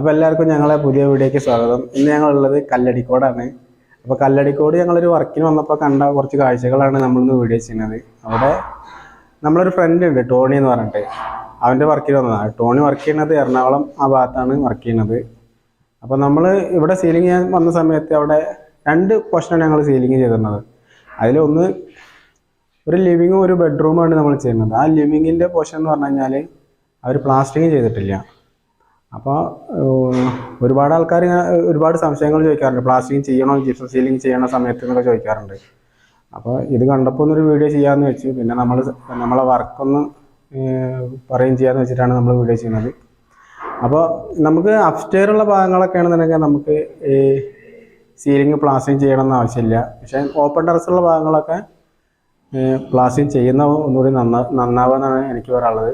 അപ്പോൾ എല്ലാവർക്കും ഞങ്ങളെ പുതിയ വീഡിയോയ്ക്ക് സ്വാഗതം. ഇന്ന് ഞങ്ങളുള്ളത് കല്ലടിക്കോടാണ്. അപ്പോൾ കല്ലടിക്കോട് ഞങ്ങളൊരു വർക്കിന് വന്നപ്പോൾ കണ്ട കുറച്ച് കാഴ്ചകളാണ് നമ്മളിന്ന് വീഡിയോ ചെയ്യുന്നത്. അവിടെ നമ്മളൊരു ഫ്രണ്ട് ഉണ്ട് ടോണി എന്ന് പറഞ്ഞിട്ട്. അവന്റെ വർക്കിന് വന്നതാണ് ടോണി വർക്ക് ചെയ്യുന്നത് എറണാകുളം ആ ഭാഗത്താണ് വർക്ക് ചെയ്യുന്നത്. അപ്പോൾ നമ്മൾ ഇവിടെ സീലിംഗ് ചെയ്യാൻ വന്ന സമയത്ത് അവിടെ രണ്ട് പോർഷനാണ് ഞങ്ങൾ സീലിംഗ് ചെയ്തിരുന്നത്. അതിലൊന്ന് ഒരു ലിവിങ്ങും ഒരു ബെഡ്റൂമാണ് നമ്മൾ ചെയ്യുന്നത്. ആ ലിവിങ്ങിന്റെ പോർഷൻ എന്ന് പറഞ്ഞു കഴിഞ്ഞാൽ അവർ പ്ലാസ്റ്റിങ് ചെയ്തിട്ടില്ല. അപ്പോൾ ഒരുപാട് ആൾക്കാർ ഇങ്ങനെ ഒരുപാട് സംശയങ്ങൾ ചോദിക്കാറുണ്ട്. പ്ലാസ്റ്റിങ് ചെയ്യണോ? ജിപ്സം സീലിംഗ് ചെയ്യണ സമയത്ത് എന്നൊക്കെ ചോദിക്കാറുണ്ട്. അപ്പോൾ ഇത് കണ്ടപ്പോൾ ഒന്നൊരു വീഡിയോ ചെയ്യാമെന്ന് വെച്ചു. പിന്നെ നമ്മൾ നമ്മളെ വർക്കൊന്ന് പറയും ചെയ്യാമെന്ന് വെച്ചിട്ടാണ് നമ്മൾ വീഡിയോ ചെയ്യുന്നത്. അപ്പോൾ നമുക്ക് അപ്സ്റ്റെയർ ഉള്ള ഭാഗങ്ങളൊക്കെ ആണെന്നുണ്ടെങ്കിൽ നമുക്ക് ഈ സീലിംഗ് പ്ലാസ്റ്റിങ് ചെയ്യണമെന്ന് ആവശ്യമില്ല. പക്ഷേ ഓപ്പൺ ടെറസുള്ള ഭാഗങ്ങളൊക്കെ പ്ലാസ്റ്റിങ് ചെയ്യുന്ന ഒന്നുകൂടി നന്നാ നന്നാവുമെന്നാണ് എനിക്ക് പറയാനുള്ളത്.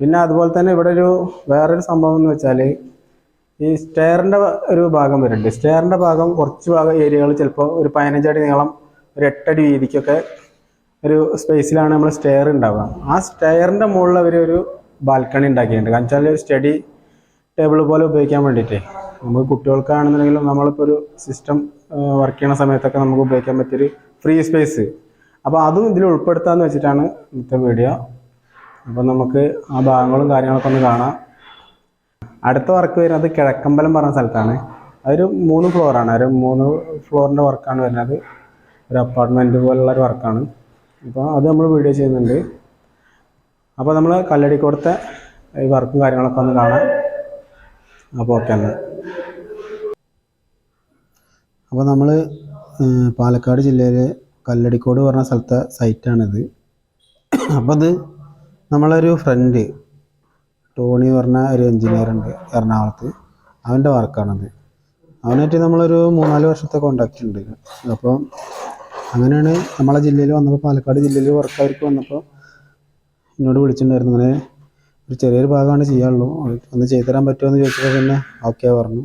പിന്നെ അതുപോലെ തന്നെ ഇവിടെ ഒരു വേറൊരു സംഭവം എന്ന് വെച്ചാൽ ഈ സ്റ്റെയറിന്റെ ഒരു ഭാഗം വരുന്നുണ്ട് സ്റ്റെയറിന്റെ ഭാഗം കുറച്ച് ഭാഗം ഏരിയകൾ ചിലപ്പോൾ ഒരു പതിനഞ്ചടി നീളം ഒരു എട്ടടി വീതിക്കൊക്കെ ഒരു സ്പേസിലാണ് നമ്മൾ സ്റ്റെയർ ഉണ്ടാവുക ആ സ്റ്റെയറിന്റെ മുകളിൽ അവർ ഒരു ബാൽക്കണി ഉണ്ടാക്കിയിട്ടുണ്ട് കാരണം ഒരു സ്റ്റഡി ടേബിൾ പോലെ ഉപയോഗിക്കാൻ വേണ്ടിയിട്ട്. നമുക്ക് കുട്ടികൾക്കാണെന്നുണ്ടെങ്കിലും നമ്മളിപ്പോൾ ഒരു സിസ്റ്റം വർക്ക് ചെയ്യുന്ന സമയത്തൊക്കെ നമുക്ക് ഉപയോഗിക്കാൻ പറ്റിയൊരു ഫ്രീ സ്പേസ് അപ്പോൾ അതും ഇതിൽ ഉൾപ്പെടുത്താമെന്ന് വെച്ചിട്ടാണ് ഇന്നത്തെ വീഡിയോ അപ്പോൾ നമുക്ക് ആ ഭാഗങ്ങളും കാര്യങ്ങളൊക്കെ ഒന്ന് കാണാം. അടുത്ത വർക്ക് വരുന്നത് കിഴക്കമ്പലം പറഞ്ഞ സ്ഥലത്താണ്. അതൊരു മൂന്ന് ഫ്ലോറാണ് ഒരു മൂന്ന് ഫ്ലോറിന്റെ വർക്കാണ് വരുന്നത്. ഒരു അപ്പാർട്ട്മെന്റ് പോലുള്ള ഒരു വർക്കാണ് അപ്പോൾ അത് നമ്മൾ വീഡിയോ ചെയ്യുന്നുണ്ട്. അപ്പോൾ നമ്മൾ കല്ലടിക്കോടത്തെ ഈ വർക്കും കാര്യങ്ങളൊക്കെ ഒന്ന് കാണാം. അപ്പോൾ ഓക്കെ എന്നാൽ അപ്പോൾ നമ്മൾ പാലക്കാട് ജില്ലയിലെ കല്ലടിക്കോട് പറഞ്ഞ സ്ഥലത്തെ സൈറ്റാണിത് അപ്പോൾ അത് നമ്മളൊരു ഫ്രണ്ട് ടോണി പറഞ്ഞ ഒരു എൻജിനീയർ ഉണ്ട് എറണാകുളത്ത്. അവന്റെ വർക്കാണത്. അവനായിട്ട് നമ്മളൊരു മൂന്നാൽ വർഷത്തെ കോണ്ടാക്റ്റ് ഉണ്ട്. അപ്പോൾ അങ്ങനെയാണ് നമ്മളെ ജില്ലയിൽ വന്നപ്പോൾ പാലക്കാട് ജില്ലയിൽ വർക്കായിരിക്കും വന്നപ്പോൾ എന്നോട് വിളിച്ചിട്ടുണ്ടായിരുന്നു. അങ്ങനെ ഒരു ചെറിയൊരു ഭാഗമാണ് ചെയ്യാനുള്ളൂ. ഒന്ന് ചെയ്തു തരാൻ പറ്റുമോ എന്ന് ചോദിച്ചപ്പോൾ തന്നെ ഓക്കെ പറഞ്ഞു.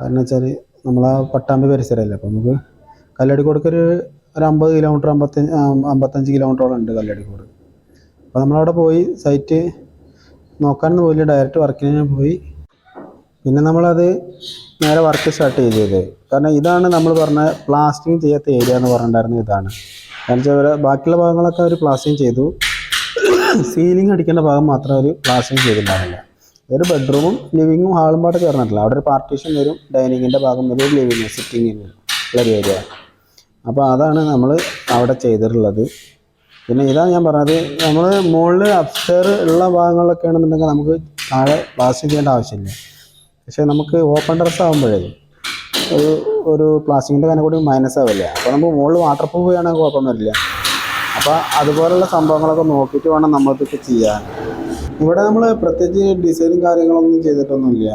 കാരണം വെച്ചാൽ നമ്മളാ പട്ടാമ്പി പരിസരമല്ലേ. അപ്പോൾ നമുക്ക് കല്ലടിക്കോടൊക്കെ ഒരു ഒരു അമ്പത് കിലോമീറ്റർ അമ്പത്തഞ്ച് അമ്പത്തഞ്ച് കിലോമീറ്ററോളം ഉണ്ട് കല്ലടിക്കോട്. അപ്പോൾ നമ്മളവിടെ പോയി സൈറ്റ് നോക്കാനൊന്നും പോയില്ല. ഡയറക്റ്റ് വർക്കിന് പോയി. പിന്നെ നമ്മളത് നേരെ വർക്ക് സ്റ്റാർട്ട് ചെയ്തത്. കാരണം ഇതാണ് നമ്മൾ പറഞ്ഞ പ്ലാസ്റ്റിങ് ചെയ്യാത്ത ഏരിയ എന്ന് പറഞ്ഞിട്ടുണ്ടായിരുന്നത് ഇതാണ്. കാരണം വെച്ചാൽ ബാക്കിയുള്ള ഭാഗങ്ങളൊക്കെ അവർ പ്ലാസ്റ്റിങ് ചെയ്തു. സീലിംഗ് അടിക്കേണ്ട ഭാഗം മാത്രം അവർ പ്ലാസ്റ്റിങ് ചെയ്തിട്ടുണ്ടായിരുന്നില്ല. ഒരു ബെഡ്റൂമും ലിവിങ്ങും ഹാളും പാട്ട് ചേർന്നിട്ടില്ല. അവിടെ ഒരു പാർട്ടീഷൻ വരും ഡൈനിങ്ങിന്റെ ഭാഗം വരും ലിവിങ് സിറ്റിങ്ങിന് ഉള്ള ഒരു ഏരിയ അപ്പോൾ അതാണ് നമ്മൾ അവിടെ ചെയ്തിട്ടുള്ളത്. പിന്നെ ഇതാണ് ഞാൻ പറഞ്ഞത് നമ്മൾ മുകളിൽ അപ്സ്റ്റെയർ ഉള്ള ഭാഗങ്ങളിലൊക്കെ ആണെന്നുണ്ടെങ്കിൽ നമുക്ക് താഴെ പ്ലാസ്റ്റിക് ചെയ്യേണ്ട ആവശ്യമില്ല. പക്ഷേ നമുക്ക് ഓപ്പൺ ഡ്രസ് ആകുമ്പോഴേ ഒരു ഒരു പ്ലാസ്റ്റിക്കിന്റെ കനം കൂടി മൈനസ് ആവില്ല? അപ്പോൾ നമുക്ക് മുകളിൽ വാട്ടർ പ്രൂഫ് ചെയ്യുകയാണെങ്കിൽ കുഴപ്പം വരില്ല അപ്പോൾ അതുപോലുള്ള സംഭവങ്ങളൊക്കെ നോക്കിയിട്ട് വേണം നമ്മളിതൊക്കെ ചെയ്യാൻ. ഇവിടെ നമ്മൾ പ്രത്യേകിച്ച് ഡിസൈനും കാര്യങ്ങളൊന്നും ചെയ്തിട്ടൊന്നുമില്ല.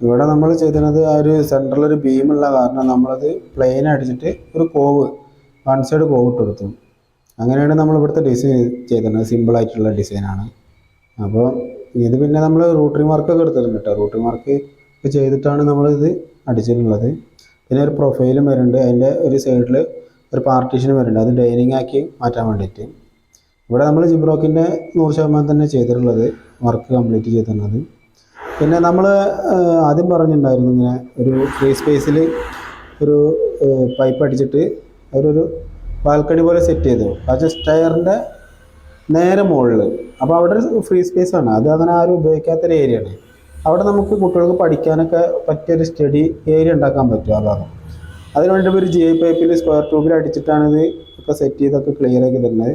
ഇവിടെ നമ്മൾ ചെയ്തിരുന്നത് ആ ഒരു സെന്ററിലൊരു ബീമുള്ള കാരണം നമ്മളത് പ്ലെയിൻ അടിച്ചിട്ട് ഒരു കോവ് വൺ സൈഡ് കോവ് ഇട്ട് കൊടുത്തു. അങ്ങനെയാണ് നമ്മൾ ഇവിടുത്തെ ഡിസൈൻ ചെയ്തിരുന്നത്. സിമ്പിളായിട്ടുള്ള ഡിസൈനാണ് അപ്പോൾ ഇത് പിന്നെ നമ്മൾ റൂട്ടറി വർക്ക് ഒക്കെ എടുത്തിട്ടുണ്ട് കേട്ടോ. റൂട്ടറി വർക്ക് ചെയ്തിട്ടാണ് നമ്മളിത് അടിച്ചിട്ടുള്ളത്. പിന്നെ ഒരു പ്രൊഫൈലും വരുന്നുണ്ട്. അതിന്റെ ഒരു സൈഡിൽ ഒരു പാർട്ടീഷനും വരുന്നുണ്ട്. അത് ഡൈനിങ് ആക്കി മാറ്റാൻ വേണ്ടിയിട്ട്. ഇവിടെ നമ്മൾ ജിബ്രോക്കിന്റെ നൂറ് ശതമാനം തന്നെ ചെയ്തിട്ടുള്ളത്. വർക്ക് കംപ്ലീറ്റ് ചെയ്തിരുന്നത്. പിന്നെ നമ്മൾ ആദ്യം പറഞ്ഞിട്ടുണ്ടായിരുന്നു ഇങ്ങനെ ഒരു ഫ്രീ സ്പേസിൽ ഒരു പൈപ്പ് അടിച്ചിട്ട് അവരൊരു ബാൽക്കണി പോലെ സെറ്റ് ചെയ്തു. പക്ഷേ സ്റ്റെയറിന്റെ നേരെ മുകളിൽ അപ്പോൾ അവിടെ ഒരു ഫ്രീ സ്പേസ് ആണ്. അത് അങ്ങനെ ആരും ഉപയോഗിക്കാത്തൊരു ഏരിയ ആണ്. അവിടെ നമുക്ക് കുട്ടികൾക്ക് പഠിക്കാനൊക്കെ പറ്റിയൊരു സ്റ്റഡി ഏരിയ ഉണ്ടാക്കാൻ പറ്റും ആ ഭാഗം. അതിന് വേണ്ടി ഒരു ജി ഐ പൈപ്പിൽ സ്ക്വയർ ട്യൂബിൽ അടിച്ചിട്ടാണ് ഇത് ഒക്കെ സെറ്റ് ചെയ്തൊക്കെ ക്ലിയർ ആക്കി തരുന്നത്.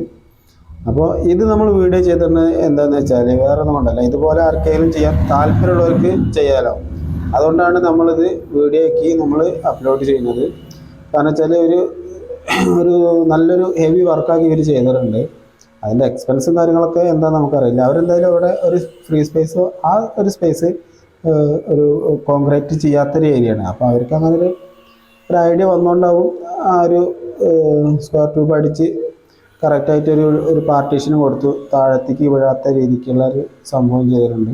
അപ്പോൾ ഇത് നമ്മൾ വീഡിയോ ചെയ്തിരുന്നത് എന്താണെന്ന് വെച്ചാൽ വേറെ ഒന്നും കൊണ്ടല്ല. ഇതുപോലെ ആർക്കെങ്കിലും ചെയ്യാൻ താല്പര്യമുള്ളവർക്ക് ചെയ്യാലോ. അതുകൊണ്ടാണ് നമ്മളിത് വീഡിയോ ആക്കി നമ്മൾ അപ്ലോഡ് ചെയ്യുന്നത്. കാരണം വെച്ചാൽ ഒരു ഒരു നല്ലൊരു ഹെവി വർക്കാക്കി ഇവർ ചെയ്തിട്ടുണ്ട് അതിന്റെ എക്സ്പെൻസും കാര്യങ്ങളൊക്കെ എന്താണെന്ന് നമുക്കറിയില്ല. അവരെന്തായാലും അവിടെ ഒരു ഫ്രീ സ്പേസ് ആ ഒരു സ്പേസ് ഒരു കോൺക്രീറ്റ് ചെയ്യാത്തൊരു ഏരിയയാണ് അപ്പോൾ അവർക്ക് അങ്ങനെ ഒരു ഒരു ഐഡിയ വന്നുകൊണ്ടാവും ആ ഒരു സ്ക്വയർ ട്യൂബ് അടിച്ച് കറക്റ്റായിട്ട് ഒരു പാർട്ടീഷൻ കൊടുത്തു. താഴത്തേക്ക് വീഴാത്ത രീതിക്കുള്ള ഒരു സംഭവം ചെയ്തിട്ടുണ്ട്.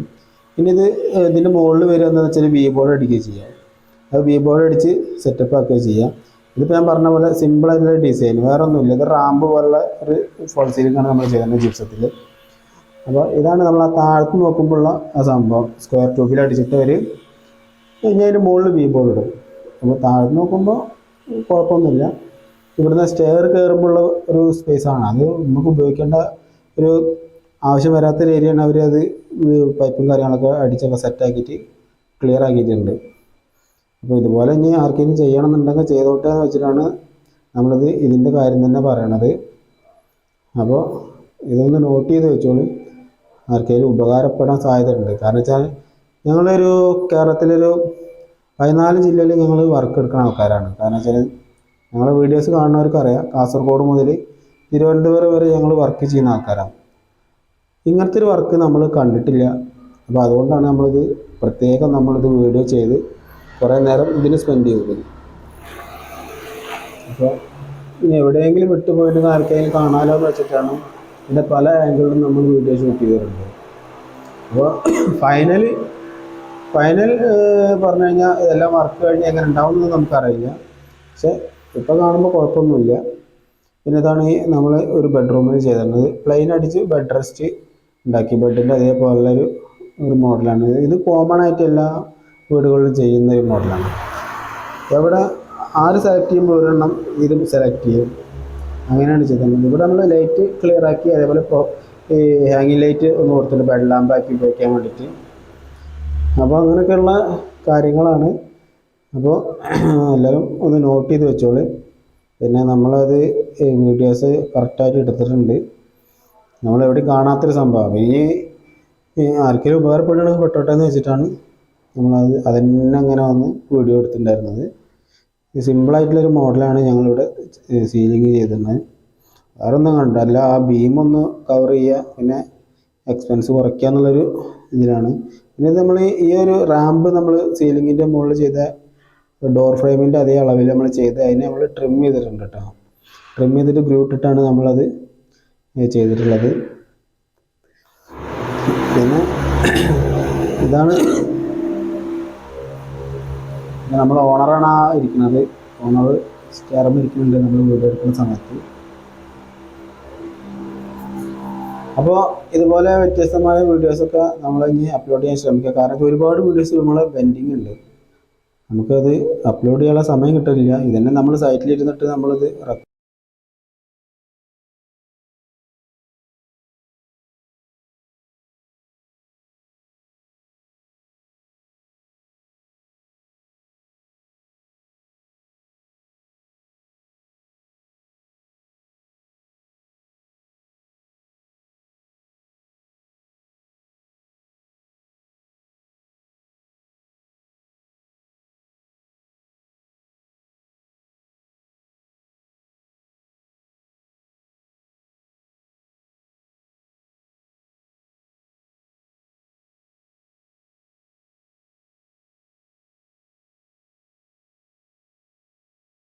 പിന്നെ ഇത് ഇതിന്റെ മുകളിൽ വരിക എന്താണെന്ന് വെച്ചാൽ വി ബോർഡ് അടിക്കുക ചെയ്യാം. അത് വി ബോർഡ് അടിച്ച് സെറ്റപ്പ് ആക്കുകയും ചെയ്യാം. ഇതിപ്പോൾ ഞാൻ പറഞ്ഞ പോലെ സിമ്പിൾ ആയിട്ടുള്ള ഡിസൈൻ വേറെ ഒന്നുമില്ല. ഇത് റാമ്പ് പോലുള്ള ഒരു ഫോൾ സീലിംഗാണ് നമ്മൾ ചെയ്യുന്നത് ജിപ്സത്തിൽ അപ്പോൾ ഇതാണ് നമ്മൾ ആ താഴത്ത് നോക്കുമ്പോഴുള്ള ആ സംഭവം. സ്ക്വയർ ട്യൂബിൽ അടിച്ചിട്ട് ഒരു ഇനി മുകളിൽ ബി ബോൾ ഇടും. അപ്പോൾ താഴത്ത് നോക്കുമ്പോൾ കുഴപ്പമൊന്നുമില്ല. ഇവിടുന്ന് സ്റ്റെയർ കയറുമ്പോഴുള്ള ഒരു സ്പേസാണ് അത് നമുക്ക് ഉപയോഗിക്കേണ്ട ഒരു ആവശ്യം വരാത്തൊരു ഏരിയയാണ് അവർ അത് പൈപ്പും കാര്യങ്ങളൊക്കെ അടിച്ചൊക്കെ സെറ്റാക്കിയിട്ട് ക്ലിയർ ആക്കിയിട്ടുണ്ട്. അപ്പോൾ ഇതുപോലെ ഇനി ആർക്കെങ്കിലും ചെയ്യണമെന്നുണ്ടെങ്കിൽ ചെയ്തോട്ടെ എന്ന് വെച്ചിട്ടാണ് നമ്മളിത് ഇതിന്റെ കാര്യം തന്നെ പറയണത്. അപ്പോൾ ഇതൊന്ന് നോട്ട് ചെയ്ത് വെച്ചോളൂ. ആർക്കെങ്കിലും ഉപകാരപ്പെടാൻ സാധ്യതയുണ്ട്. കാരണം വെച്ചാൽ ഞങ്ങളൊരു കേരളത്തിലൊരു പതിനാല് ജില്ലയിൽ ഞങ്ങൾ വർക്ക് എടുക്കുന്ന ആൾക്കാരാണ്. കാരണം വെച്ചാൽ ഞങ്ങളെ വീഡിയോസ് കാണുന്നവർക്ക് അറിയാം. കാസർഗോഡ് മുതൽ തിരുവനന്തപുരം വരെ ഞങ്ങൾ വർക്ക് ചെയ്യുന്ന ആൾക്കാരാണ്. ഇങ്ങനത്തെ ഒരു വർക്ക് നമ്മൾ കണ്ടിട്ടില്ല. അപ്പോൾ അതുകൊണ്ടാണ് നമ്മളിത് പ്രത്യേകം നമ്മളിത് വീഡിയോ ചെയ്ത് കുറേ നേരം ഇതിന് സ്പെൻഡ് ചെയ്തത്. അപ്പോൾ ഇനി എവിടെയെങ്കിലും വിട്ടുപോയിട്ട് ആർക്കെങ്കിലും കാണാലോ എന്ന് വെച്ചിട്ടാണ് ഇതിന്റെ പല ആംഗിളിലും നമ്മൾ വീഡിയോ ഷൂട്ട് ചെയ്തിട്ടുണ്ട്. അപ്പോൾ ഫൈനൽ ഫൈനൽ പറഞ്ഞു കഴിഞ്ഞാൽ ഇതെല്ലാം വർക്ക് കഴിഞ്ഞ് എങ്ങനെ ഉണ്ടാവുമെന്ന് നമുക്കറിയില്ല. പക്ഷെ ഇപ്പോൾ കാണുമ്പോൾ കുഴപ്പമൊന്നുമില്ല. പിന്നെ ഇതാണ് ഈ നമ്മൾ ഒരു ബെഡ്റൂമിൽ ചെയ്തിരുന്നത്. പ്ലെയിൻ അടിച്ച് ബെഡ് റെസ്റ്റ് ഉണ്ടാക്കി. ബെഡിന്റെ അതേപോലുള്ളൊരു ഒരു മോഡലാണ് ഇത് കോമൺ ആയിട്ട് എല്ലാ വീടുകളിലും ചെയ്യുന്ന ഒരു മോഡലാണ്. എവിടെ ആര് സെലക്ട് ചെയ്യുമ്പോൾ ഒരെണ്ണം ഇതും സെലക്ട് ചെയ്യും. അങ്ങനെയാണ് ചെയ്തത് ഇവിടെ നമ്മൾ ലൈറ്റ് ക്ലിയർ ആക്കി അതേപോലെ ഇപ്പോൾ ഈ ഹാങ്ങിങ് ലൈറ്റ് ഒന്ന് കൊടുത്തിട്ട് ബെഡ് ലാമ്പ് ആക്കി ഉപയോഗിക്കാൻ വേണ്ടിയിട്ട്. അപ്പോൾ അങ്ങനെയൊക്കെയുള്ള കാര്യങ്ങളാണ്. അപ്പോൾ എല്ലാവരും ഒന്ന് നോട്ട് ചെയ്ത് വെച്ചോളൂ. പിന്നെ നമ്മളത് വീഡിയോസ് കറക്റ്റായിട്ട് എടുത്തിട്ടുണ്ട്. നമ്മളെവിടെ കാണാത്തൊരു സംഭവം. ഇനി ആർക്കെങ്കിലും ഉപകാരപ്പെടുകയാണെങ്കിൽ പെട്ടോട്ടെ എന്ന് വെച്ചിട്ടാണ് നമ്മളത് അതന്നെ അങ്ങനെ വന്ന് വീഡിയോ എടുത്തിട്ടുണ്ടായിരുന്നത്. സിമ്പിളായിട്ടുള്ളൊരു മോഡലാണ് ഞങ്ങളിവിടെ സീലിംഗ് ചെയ്തിരുന്നത്. വേറെ ഒന്നും കണ്ടല്ല ആ ബീം ഒന്ന് കവർ ചെയ്യുക പിന്നെ എക്സ്പെൻസ് കുറയ്ക്കുക എന്നുള്ളൊരു ഇതിലാണ്. പിന്നെ നമ്മൾ ഈ ഒരു റാമ്പ് നമ്മൾ സീലിങ്ങിന്റെ മുകളിൽ ചെയ്ത ഡോർ ഫ്രെയിമിന്റെ അതേ അളവിൽ നമ്മൾ ചെയ്ത് അതിനെ നമ്മൾ ട്രിം ചെയ്തിട്ടുണ്ട് കേട്ടോ ട്രിം ചെയ്തിട്ട് ഗ്രൂ ഇട്ടിട്ടാണ് നമ്മളത് ചെയ്തിട്ടുള്ളത്. പിന്നെ ഇതാണ് നമ്മൾ ഓണറാണ് ആ ഇരിക്കുന്നത്. ഓണർ സ്റ്റെയറും ഇരിക്കുന്നുണ്ട് നമ്മൾ വീഡിയോ എടുക്കുന്ന സമയത്ത്. അപ്പോൾ ഇതുപോലെ വ്യത്യസ്തമായ വീഡിയോസൊക്കെ നമ്മൾ ഇനി അപ്ലോഡ് ചെയ്യാൻ ശ്രമിക്കുക കാരണം ഒരുപാട് വീഡിയോസ് നമ്മൾ പെൻഡിങ് ഉണ്ട്. നമുക്കത് അപ്ലോഡ് ചെയ്യാനുള്ള സമയം കിട്ടില്ല ഇതന്നെ നമ്മൾ സൈറ്റിൽ ഇരുന്നിട്ട് നമ്മളിത്